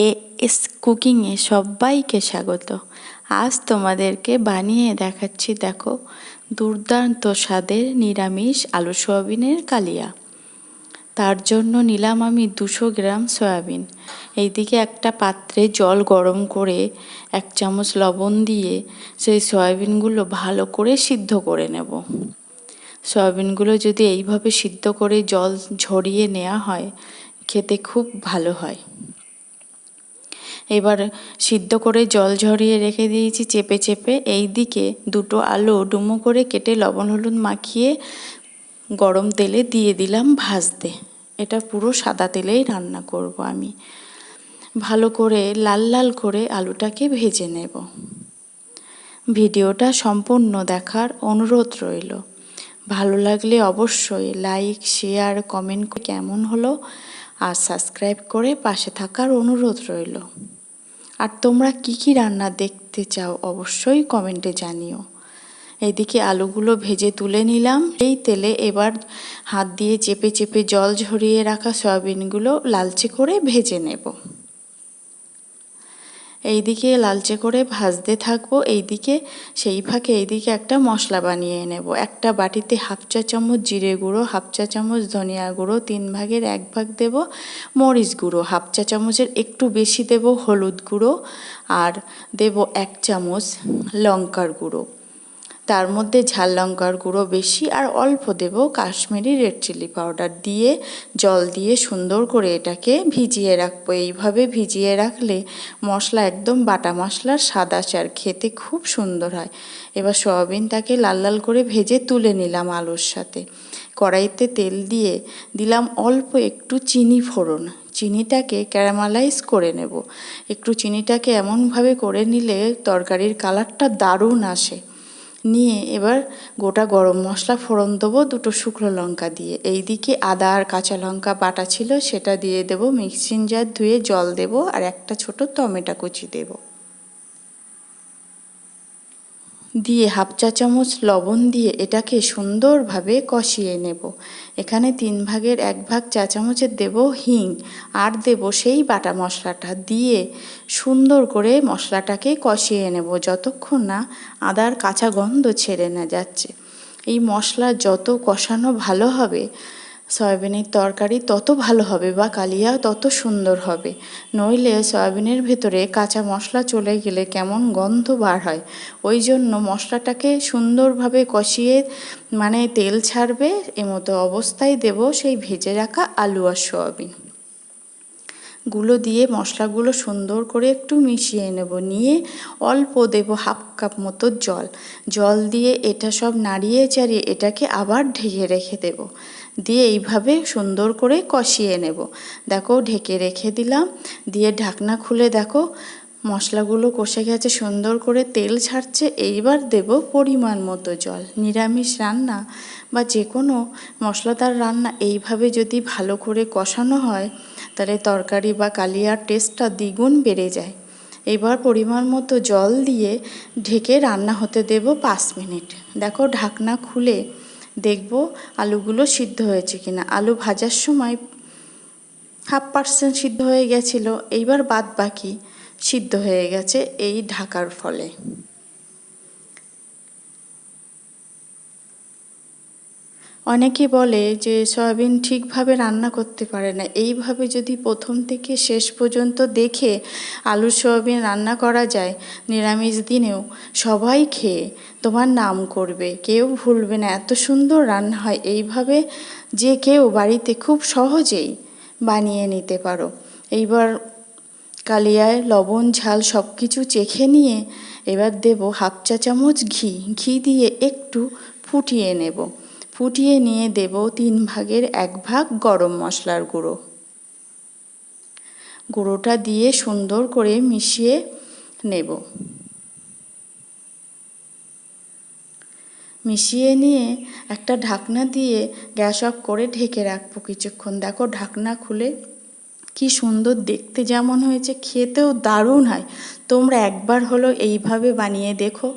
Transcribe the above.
A S কুকিংয়ে সবাইকে স্বাগত। আজ তোমাদেরকে বানিয়ে দেখাচ্ছি, দেখো, দুর্দান্ত স্বাদের নিরামিষ আলু সয়াবিনের কালিয়া। তার জন্য নিলাম আমি দুশো গ্রাম সয়াবিন। এইদিকে একটা পাত্রে জল গরম করে এক চামচ লবণ দিয়ে সেই সয়াবিনগুলো ভালো করে সিদ্ধ করে নেব। সয়াবিনগুলো যদি এইভাবে সিদ্ধ করে জল ঝরিয়ে নেওয়া হয়, খেতে খুব ভালো হয়। এবার সিদ্ধ করে জল ঝরিয়ে রেখে দিয়েছি চেপে চেপে। এই দিকে দুটো আলু ডুমো করে কেটে লবণ হলুদ মাখিয়ে গরম তেলে দিয়ে দিলাম ভাজতে। এটা পুরো সাদা তেলেই রান্না করব আমি। ভালো করে লাল লাল করে আলুটাকে ভেজে নেব। ভিডিওটা সম্পূর্ণ দেখার অনুরোধ রইল। ভালো লাগলে অবশ্যই লাইক, শেয়ার, কমেন্ট কেমন হলো? আর সাবস্ক্রাইব করে পাশে থাকার অনুরোধ রইল। আর তোমরা কি কি রান্না দেখতে চাও অবশ্যই কমেন্টে জানিও। এদিকে আলুগুলো ভেজে তুলে নিলাম। এই তেলে এবার হাত দিয়ে চেপে চেপে জল ঝরিয়ে রাখা সয়াবিনগুলো লালচে করে ভেজে নেব। এইদিকে লালচে করে ভাজতে থাকব, এইদিকে সেই ফাঁকে এইদিকে একটা মশলা বানিয়ে নেব। একটা বাটিতে হাফ চা চামচ জিরে গুঁড়ো, হাফ চা চামচ ধনিয়া গুঁড়ো, তিন ভাগের এক ভাগ দেব মরিচ গুঁড়ো, হাফ চা চামচের একটু বেশি দেব হলুদ গুঁড়ো, আর দেব এক চামচ লঙ্কার গুঁড়ো। তার মধ্যে ঝাল লঙ্কার গুঁড়ো বেশি আর অল্প দেব কাশ্মীরি রেড চিলি পাউডার দিয়ে জল দিয়ে সুন্দর করে এটাকে ভিজিয়ে রাখব। এইভাবে ভিজিয়ে রাখলে মশলা একদম বাটা মশলার সাদা চার খেতে খুব সুন্দর হয়। এবার সয়াবিনটাকে লাল লাল করে ভেজে তুলে নিলাম আলুর সাথে। কড়াইতে তেল দিয়ে দিলাম অল্প একটু চিনি ফোড়ন। চিনিটাকে ক্যারামালাইজ করে নেব। একটু চিনিটাকে এমনভাবে করে নিলে তরকারির কালারটা দারুণ আসে। নিয়ে এবার গোটা গরম মশলা ফোড়ন দেবো দুটো শুকনো লঙ্কা দিয়ে। এইদিকে আদা আর কাঁচা লঙ্কা বাটা ছিল, সেটা দিয়ে দেবো মিক্সিং জার ধুয়ে জল দেবো, আর একটা ছোট টমেটো কুচি দেবো। দিয়ে হাফ চা চামচ লবণ দিয়ে এটাকে সুন্দরভাবে কষিয়ে নেব। এখানে তিন ভাগের এক ভাগ চা চামচের দেব হিং আর দেব সেই বাটা মশলাটা দিয়ে সুন্দর করে মশলাটাকে কষিয়ে নেব যতক্ষণ না আদার কাঁচা গন্ধ ছেড়ে না যাচ্ছে। এই মশলা যত কষানো ভালো হবে সয়াবিনের তরকারি তত ভালো হবে বা কালিয়া তত সুন্দর হবে। নইলে সয়াবিনের ভেতরে কাঁচা মশলা চলে গেলে কেমন গন্ধ বার হয়। ওই জন্য মশলাটাকে সুন্দরভাবে কষিয়ে মানে তেল ছাড়বে, এমতো অবস্থায় দেব সেই ভেজে রাখা আলু আর সয়াবিন। গুলো দিয়ে মশলাগুলো সুন্দর করে একটু মিশিয়ে নেব। নিয়ে অল্প দেব হাফ কাপ মতো জল। জল দিয়ে এটা সব নাড়িয়ে চাড়িয়ে এটাকে আবার ঢেকে রেখে দেব। দিয়ে এইভাবে সুন্দর করে কষিয়ে নেব। দেখো, ঢেকে রেখে দিলাম। দিয়ে ঢাকনা খুলে দেখো, মশলাগুলো কষে গেছে, সুন্দর করে তেল ছাড়ছে। এইবার দেব পরিমাণ মতো জল। নিরামিষ রান্না বা যে কোনো মশলাদার রান্না এইভাবে যদি ভালো করে কষানো হয়, তাহলে তরকারি বা কালিয়ার টেস্টটা দ্বিগুণ বেড়ে যায়। এবার পরিমাণ মতো জল দিয়ে ঢেকে রান্না হতে দেব পাঁচ মিনিট। দেখো, ঢাকনা খুলে দেখব আলুগুলো সিদ্ধ হয়েছে কিনা। আলু ভাজার সময় হাফ পার্সেন্ট সিদ্ধ হয়ে গেছিল, এইবার বাদ বাকি সিদ্ধ হয়ে গেছে এই ঢাকার ফলে। অনেকে বলে যে সয়াবিন ঠিকভাবে রান্না করতে পারে না। এইভাবে যদি প্রথম থেকে শেষ পর্যন্ত দেখে আলু সয়াবিন রান্না করা যায় নিরামিষ দিনেও, সবাই খেয়ে তোমার নাম করবে। কেউ ভুলবে না, এত সুন্দর রান্না হয়। এইভাবে যে কেউ বাড়িতে খুব সহজেই বানিয়ে নিতে পারো। এইবার কালিয়ায় লবণ, ঝাল সব কিছু চেখে নিয়ে এবার দেব হাফ চা চামচ ঘি। ঘি দিয়ে একটু ফুটিয়ে নেব। ফুটিয়ে নিয়ে দেব তিন ভাগের এক ভাগ গরম মশলার গুঁড়ো। গুঁড়োটা দিয়ে সুন্দর করে মিশিয়ে নেব। মিশিয়ে নিয়ে একটা ঢাকনা দিয়ে গ্যাস অফ করে ঢেকে রাখব কিছুক্ষণ। দেখো ঢাকনা খুলে কি সুন্দর দেখতে যেমন হয়েছে, খেতেও দারুণ হয়। তোমরা একবার হলো এইভাবে বানিয়ে দেখো।